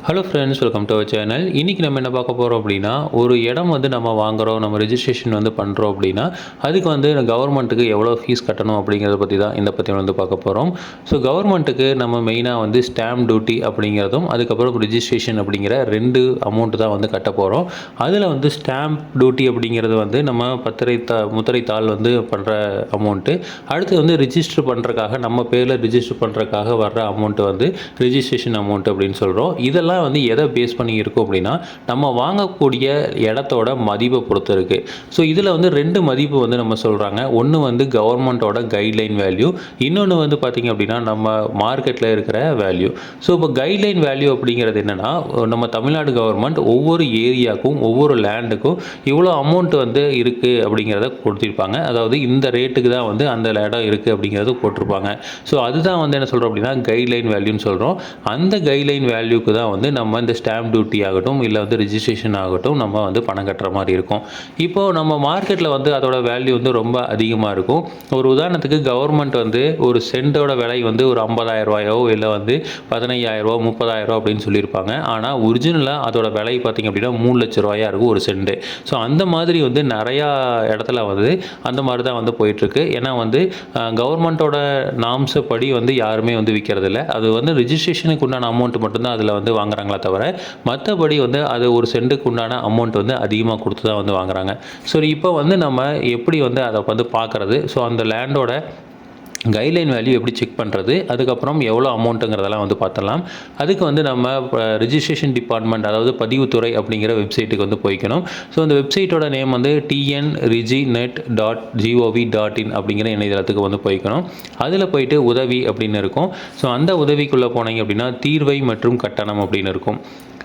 Hello friends welcome to our channel இன்றைக்கி நம்ம என்ன பார்க்க போகிறோம் அப்படின்னா ஒரு இடம் வந்து நம்ம வாங்குகிறோம் நம்ம ரிஜிஸ்ட்ரேஷன் வந்து பண்ணுறோம் அப்படின்னா அதுக்கு வந்து கவர்மெண்ட்டுக்கு எவ்வளோ ஃபீஸ் கட்டணும் அப்படிங்கிறத பற்றி தான் இந்த பற்றி வந்து பார்க்க போகிறோம் ஸோ கவர்மெண்ட்டுக்கு நம்ம மெயினாக வந்து ஸ்டாம்ப் டியூட்டி அப்படிங்கிறதும் அதுக்கப்புறம் ரிஜிஸ்ட்ரேஷன் அப்படிங்கிற ரெண்டு அமௌண்ட்டு தான் வந்து கட்ட போகிறோம் அதில் வந்து ஸ்டாம்ப் டியூட்டி அப்படிங்கிறது வந்து நம்ம பத்திரை தா முத்திரை தாள் வந்து பண்ணுற அமௌண்ட்டு அடுத்து வந்து ரிஜிஸ்டர் பண்ணுறக்காக நம்ம பேரில் ரிஜிஸ்டர் பண்ணுறக்காக வர்ற அமௌண்ட்டு வந்து ரிஜிஸ்ட்ரேஷன் அமௌண்ட் அப்படின்னு சொல்கிறோம் இதெல்லாம் வந்து எதை பேஸ் பண்ணி இருக்கும் அப்படின்னா நம்ம வாங்கக்கூடிய இடத்தோட மதிப்பை பொறுத்து இருக்குது ஸோ இதில் வந்து ரெண்டு மதிப்பு வந்து நம்ம சொல்கிறாங்க ஒன்று வந்து கவர்மெண்ட்டோட கைட்லைன் வேல்யூ இன்னொன்று வந்து பார்த்திங்க அப்படின்னா நம்ம மார்க்கெட்டில் இருக்கிற வேல்யூ ஸோ இப்போ கைட்லைன் வேல்யூ அப்படிங்கிறது என்னென்னா நம்ம தமிழ்நாடு கவர்மெண்ட் ஒவ்வொரு ஏரியாவுக்கும் ஒவ்வொரு லேண்டுக்கும் இவ்வளோ அமௌண்ட் வந்து இருக்குது அப்படிங்கிறத கொடுத்துருப்பாங்க. அதாவது இந்த ரேட்டுக்கு தான் வந்து அந்த இடம் இருக்குது அப்படிங்கிறது போட்டிருப்பாங்க. ஸோ அதுதான் வந்து என்ன சொல்கிறோம் அப்படின்னா கைட்லைன் வேல்யூன்னு சொல்கிறோம் அந்த கைட்லைன் வேல்யூக்கு தான் வந்து வந்து நம்ம இந்த ஸ்டாம்ப் டியூட்டி ஆகட்டும் இல்லை வந்து ரிஜிஸ்ட்ரேஷன் ஆகட்டும் நம்ம வந்து பணம் கட்டுற மாதிரி இருக்கும். இப்போது நம்ம மார்க்கெட்டில் வந்து அதோட வேல்யூ வந்து ரொம்ப அதிகமாக இருக்கும். ஒரு உதாரணத்துக்கு கவர்மெண்ட் வந்து ஒரு சென்ட்டோட விலை வந்து ஒரு ஐம்பதாயிரம் ரூபாயோ இல்லை வந்து பதினையாயிரரூவா முப்பதாயிரரூவா அப்படின்னு சொல்லியிருப்பாங்க. ஆனால் ஒரிஜினலாக அதோட விலை பார்த்திங்க அப்படின்னா மூணு லட்ச ரூபாயாக இருக்கும் ஒரு சென்ட்டு ஸோ அந்த மாதிரி வந்து நிறையா இடத்துல வந்து அந்த மாதிரி தான் வந்து போயிட்டுருக்கு. ஏன்னா வந்து கவர்மெண்ட்டோட நாம்ஸை படி வந்து யாருமே வந்து விற்கிறதில்ல அது வந்து ரிஜிஸ்ட்ரேஷனுக்கு உண்டான அமௌண்ட் மட்டும்தான் அதில் வந்து வாங்குறாங்களே தவிர மற்றபடி வந்து அது ஒரு சென்ட்டுக்கு உண்டான அமௌண்ட் வந்து அதிகமாக கொடுத்து தான் வந்து வாங்குறாங்க. ஸோ இப்போ வந்து நம்ம எப்படி வந்து அதை வந்து பார்க்குறது? ஸோ அந்த லேண்டோட கைட்லைன் வேல்யூ எப்படி செக் பண்ணுறது அதுக்கப்புறம் எவ்வளோ அமௌண்ட்டுங்கிறதெல்லாம் வந்து பார்த்துடலாம். அதுக்கு வந்து நம்ம ரிஜிஸ்ட்ரேஷன் டிபார்ட்மெண்ட் அதாவது பதிவுத்துறை அப்படிங்கிற வெப்சைட்டுக்கு வந்து போய்க்கணும். ஸோ அந்த வெப்சைட்டோட நேம் வந்து T N reginet dot G O V dot in அப்படிங்கிற இணையதளத்துக்கு வந்து போய்க்கணும். அதில் போயிட்டு உதவி அப்படின்னு இருக்கும். ஸோ அந்த உதவிக்குள்ளே போனீங்க அப்படின்னா தீர்வை மற்றும் கட்டணம் அப்படின்னு இருக்கும்.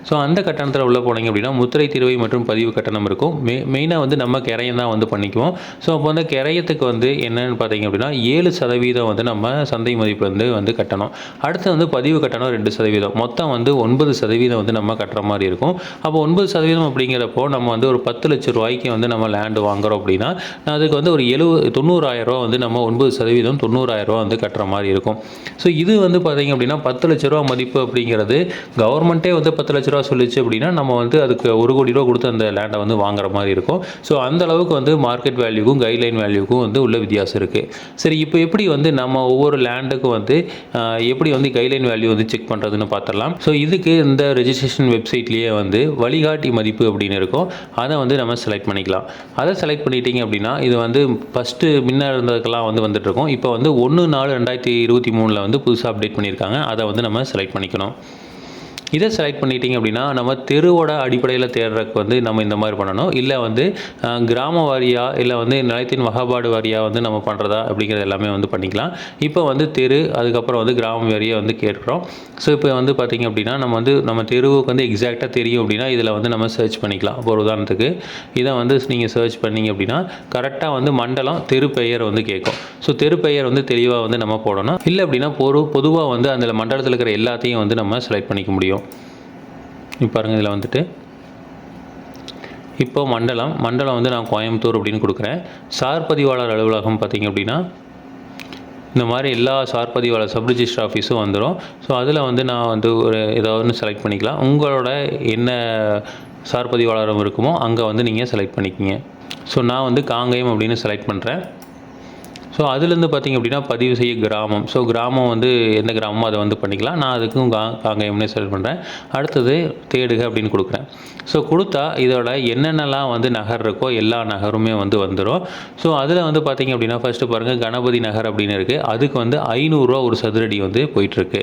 ஸோ அந்த கட்டணத்தில் உள்ள போனீங்க அப்படின்னா முத்திரை தீர்வை மற்றும் பதிவு கட்டணம் இருக்கும். மெ மெயினாக வந்து நம்ம கிரையம் தான் வந்து பண்ணிக்குவோம். ஸோ அப்போ வந்து கிரையத்துக்கு வந்து என்னென்னு பார்த்தீங்க அப்படின்னா ஏழு சதவீதம் வந்து நம்ம சந்தை மதிப்பு வந்து வந்து கட்டணும். அடுத்து வந்து பதிவு கட்டணம் ரெண்டு சதவீதம். மொத்தம் வந்து ஒன்பது சதவீதம் வந்து நம்ம கட்டுற மாதிரி இருக்கும். அப்போ ஒன்பது சதவீதம் அப்படிங்கிறப்போ நம்ம வந்து ஒரு பத்து லட்ச ரூபாய்க்கு வந்து நம்ம லேண்டு வாங்குகிறோம் அப்படின்னா அதுக்கு வந்து ஒரு எழுபது தொண்ணூறாயிரம் ரூபா வந்து நம்ம ஒன்பது சதவீதம் தொண்ணூறாயிரம் ரூபா வந்து கட்டுற மாதிரி இருக்கும். ஸோ இது வந்து பார்த்தீங்க அப்படின்னா பத்து லட்ச ரூபா மதிப்பு அப்படிங்கிறது கவர்மெண்ட்டே வந்து பத்து லட்ச ரூபா சொல்லிச்சு அப்படின்னா நம்ம வந்து அதுக்கு ஒரு கோடி ரூபா கொடுத்து அந்த லேண்டை வந்து வாங்குற மாதிரி இருக்கும். ஸோ அந்த அளவுக்கு வந்து மார்க்கெட் வேல்யூக்கும் கைட்லைன் வேல்யூக்கும் வந்து உள்ள வித்தியாசம் இருக்குது சரி இப்போ எப்படி வந்து நம்ம ஒவ்வொரு லேண்டுக்கும் வந்து எப்படி வந்து கைட்லைன் வேல்யூ வந்து செக் பண்ணுறதுன்னு பார்த்துடலாம் ஸோ இதுக்கு இந்த ரெஜிஸ்ட்ரேஷன் வெப்சைட்லேயே வந்து வழிகாட்டி மதிப்பு அப்படின்னு இருக்கும். அதை வந்து நம்ம செலக்ட் பண்ணிக்கலாம். அதை செலக்ட் பண்ணிட்டீங்க அப்படின்னா இது வந்து ஃபஸ்ட்டு முன்ன இருந்ததுக்கெல்லாம் வந்து வந்துட்டு இருக்கும். இப்போ வந்து ஒன்று நாலு ரெண்டாயிரத்தி இருபத்தி மூணில் வந்து புதுசாக அப்டேட் பண்ணியிருக்காங்க. அதை வந்து நம்ம செலக்ட் பண்ணிக்கணும். இதை செலக்ட் பண்ணிட்டீங்க அப்படின்னா நம்ம தெருவோட அடிப்படையில் தேடுறதுக்கு வந்து நம்ம இந்த மாதிரி பண்ணணும். இல்லை வந்து கிராம வாரியாக இல்லை வந்து நிலத்தின் வகைப்பாடு வாரியாக வந்து நம்ம பண்ணுறதா அப்படிங்கிறது எல்லாமே வந்து பண்ணிக்கலாம். இப்போ வந்து தெரு அதுக்கப்புறம் வந்து கிராம வாரியாக வந்து கேட்குறோம். ஸோ இப்போ வந்து பார்த்திங்க அப்படின்னா நம்ம வந்து நம்ம தெருவுக்கு வந்து எக்ஸாக்டாக தெரியும் அப்படின்னா இதில் வந்து நம்ம சர்ச் பண்ணிக்கலாம். இப்போ ஒரு உதாரணத்துக்கு இதை வந்து நீங்கள் சர்ச் பண்ணீங்க அப்படின்னா கரெக்டாக வந்து மண்டலம் தெரு பெயர் வந்து கேட்கும். ஸோ தெரு பெயர் வந்து தெளிவாக வந்து நம்ம போடணும். இல்லை அப்படின்னா பொது பொதுவாக வந்து அந்த மண்டலத்தில் இருக்கிற எல்லாத்தையும் வந்து நம்ம செலக்ட் பண்ணிக்க முடியும். இப்போ பாருங்கள் இதில் வந்துட்டு. இப்போ மண்டலம் மண்டலம் வந்து நான் கோயம்புத்தூர் அப்படின்னு கொடுக்குறேன். சார் பதிவாளர் அலுவலகம் பார்த்தீங்க அப்படின்னா இந்த மாதிரி எல்லா சார் பதிவாளர் சப் ரிஜிஸ்டர் ஆஃபீஸும் வந்துடும் ஸோ அதில் வந்து நான் வந்து ஒரு ஏதாவது ஒன்று செலக்ட் பண்ணிக்கலாம். உங்களோட என்ன சார்பதிவாளரம் இருக்குமோ அங்கே வந்து நீங்கள் செலக்ட் பண்ணிக்கிங்க. ஸோ நான் வந்து காங்கயம் அப்படின்னு செலக்ட் பண்ணுறேன் ஸோ அதுலேருந்து பார்த்தீங்க அப்படின்னா பதிவு செய்ய கிராமம். ஸோ கிராமம் வந்து எந்த கிராமமோ அதை வந்து பண்ணிக்கலாம். நான் அதுக்கும் கா காங்கயம்னே செலக்ட் பண்ணுறேன் அடுத்தது தேடுக அப்படின்னு கொடுக்குறேன். ஸோ கொடுத்தா இதோட என்னென்னலாம் வந்து நகர் இருக்கோ எல்லா நகருமே வந்து வந்துடும் ஸோ அதில் வந்து பார்த்தீங்க அப்படின்னா ஃபஸ்ட்டு பாருங்கள் கணபதி நகர் அப்படின்னு இருக்குது அதுக்கு வந்து ஐநூறுரூவா ஒரு சதுரடி வந்து போயிட்டுருக்கு.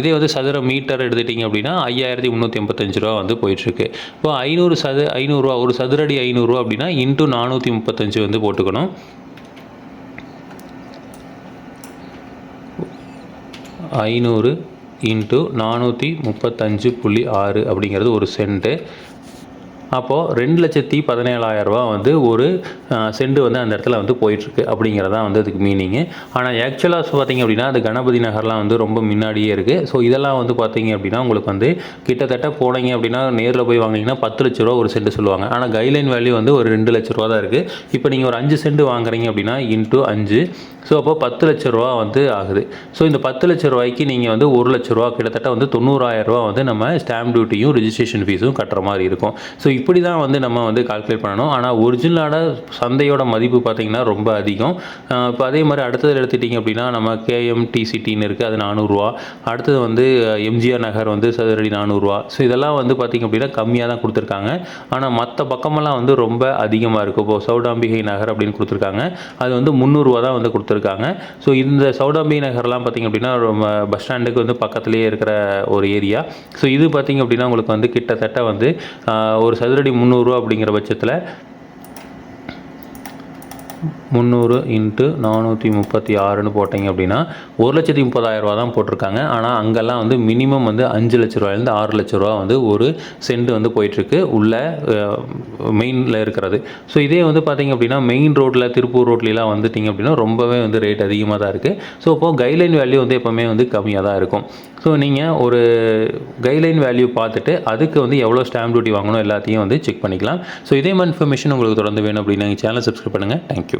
இதே வந்து சதுர மீட்டர் எடுத்துட்டிங்க அப்படின்னா ஐயாயிரத்தி முந்நூற்றி எண்பத்தஞ்சு ரூபா வந்து போயிட்டுருக்கு. இப்போ ஐநூறு சது ஐநூறுரூவா ஒரு சதுரடி ஐநூறுரூவா அப்படின்னா இன்ட்டு நானூற்றி முப்பத்தஞ்சு வந்து போட்டுக்கணும். ஐநூறு இன்ட்டு நானூற்றி முப்பத்தஞ்சு புள்ளி ஆறு அப்படிங்கிறது ஒரு சென்ட்டு. அப்போது ரெண்டு லட்சத்தி பதினேழாயிரரூபா வந்து ஒரு செண்டு வந்து அந்த இடத்துல வந்து போயிட்டுருக்கு அப்படிங்கிறதா வந்து அதுக்கு மீனிங்கு ஆனால் ஆக்சுவலாக பார்த்தீங்க அப்படின்னா அது கணபதி நகர்லாம் வந்து ரொம்ப முன்னாடியே இருக்குது ஸோ இதெல்லாம் வந்து பார்த்தீங்க அப்படின்னா உங்களுக்கு வந்து கிட்டத்தட்ட போனீங்க அப்படின்னா நேரில் போய் வாங்கினீங்கன்னா பத்து லட்ச ரூபா ஒரு செண்டு சொல்லுவாங்க. ஆனால் கைட்லைன் வேல்யூ வந்து ஒரு ரெண்டு லட்ச ரூபா தான் இருக்குது இப்போ நீங்கள் ஒரு அஞ்சு செண்டு வாங்குறீங்க அப்படின்னா இன்ட்டு அஞ்சு. ஸோ அப்போ பத்து லட்ச ரூபா வந்து ஆகுது. ஸோ இந்த பத்து லட்ச ரூபாய்க்கு நீங்கள் வந்து ஒரு லட்ச ரூபா கிட்டத்தட்ட வந்து தொண்ணூறாயிரம் ரூபா வந்து நம்ம ஸ்டாம்ப் டியூட்டியும் ரிஜிஸ்ட்ரேஷன் ஃபீஸும் கட்டுற மாதிரி இருக்கும். ஸோ இப்படி தான் வந்து நம்ம வந்து கால்குலேட் பண்ணணும். ஆனால் ஒரிஜினலான சந்தையோட மதிப்பு பார்த்திங்கன்னா ரொம்ப அதிகம். இப்போ அதே மாதிரி அடுத்தது எடுத்துட்டிங்க அப்படின்னா நம்ம கேஎம்டிசிடின்னு இருக்குது அது நானூறுரூவா அடுத்தது வந்து எம்ஜிஆர் நகர் வந்து சதுரடி நானூறுரூவா ஸோ இதெல்லாம் வந்து பார்த்திங்க அப்படின்னா கம்மியாக தான் கொடுத்துருக்காங்க. ஆனால் மற்ற பக்கமெல்லாம் வந்து ரொம்ப அதிகமாக இருக்குது இப்போது சௌடாம்பிகை நகர் அப்படின்னு கொடுத்துருக்காங்க. அது வந்து முந்நூறுரூவா தான் வந்து கொடுத்துருக்காங்க. ஸோ இந்த சௌடாம்பிகை நகர்லாம் பார்த்திங்க அப்படின்னா ரொம்ப பஸ் ஸ்டாண்டுக்கு வந்து பக்கத்துலேயே இருக்கிற ஒரு ஏரியா ஸோ இது பார்த்திங்க அப்படின்னா உங்களுக்கு வந்து கிட்டத்தட்ட வந்து ஒரு சதுரடி முந்நூறுரூவா அப்படிங்கிற பட்சத்தில் முந்நூறு இன்ட்டு நானூற்றி முப்பத்தி ஆறுன்னு போட்டிங்க அப்படின்னா ஒரு லட்சத்தி முப்பதாயிரம் ரூபா தான் போட்டிருக்காங்க. ஆனால் அங்கெல்லாம் வந்து மினிமம் வந்து அஞ்சு லட்ச ரூபாயிலேருந்து ஆறு லட்ச ரூபா வந்து ஒரு சென்ட் வந்து போயிட்டுருக்கு. உள்ள மெயினில் இருக்கிறது. ஸோ இதே வந்து பார்த்திங்க அப்படின்னா மெயின் ரோட்டில் திருப்பூர் ரோட்லலாம் வந்துட்டிங்க அப்படின்னா ரொம்பவே வந்து ரேட் அதிகமாக தான் இருக்குது ஸோ இப்போது கைட்லைன் வேல்யூ வந்து எப்போவுமே வந்து கம்மியாக தான் இருக்கும். ஸோ நீங்கள் ஒரு கைட்லைன் வேல்யூ பார்த்துட்டு அதுக்கு வந்து எவ்வளோ ஸ்டாம்ப் டியூட்டி வாங்கணும் எல்லாத்தையும் வந்து செக் பண்ணிக்கலாம். ஸோ இதே மாதிரி இன்ஃபர்மேஷன் உங்களுக்கு தொடர்ந்து வேணும் அப்படின்னா சேனல் சப்ஸ்கிரைப் பண்ணுங்கள் தேங்க்யூ